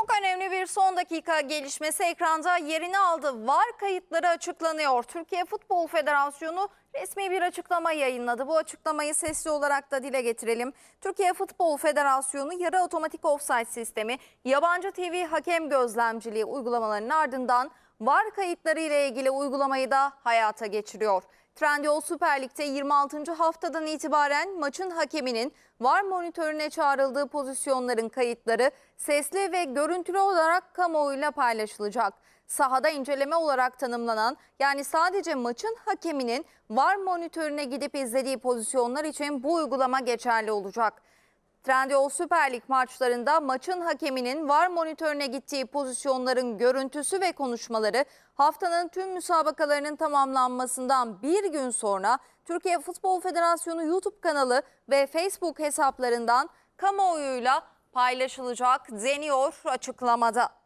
Çok önemli bir son dakika gelişmesi ekranda yerini aldı. VAR kayıtları açıklanıyor. Türkiye Futbol Federasyonu resmi bir açıklama yayınladı. Bu açıklamayı sesli olarak da dile getirelim. Türkiye Futbol Federasyonu yarı otomatik offside sistemi, yabancı TV hakem gözlemciliği uygulamalarının ardından VAR kayıtları ile ilgili uygulamayı da hayata geçiriyor. Trendyol Süper Lig'de 26. haftadan itibaren maçın hakeminin VAR monitörüne çağrıldığı pozisyonların kayıtları sesli ve görüntülü olarak kamuoyuyla paylaşılacak. Sahada inceleme olarak tanımlanan yani sadece maçın hakeminin VAR monitörüne gidip izlediği pozisyonlar için bu uygulama geçerli olacak. Trendyol Süper Lig maçlarında maçın hakeminin VAR monitörüne gittiği pozisyonların görüntüsü ve konuşmaları haftanın tüm müsabakalarının tamamlanmasından bir gün sonra Türkiye Futbol Federasyonu YouTube kanalı ve Facebook hesaplarından kamuoyuyla paylaşılacak deniyor açıklamada.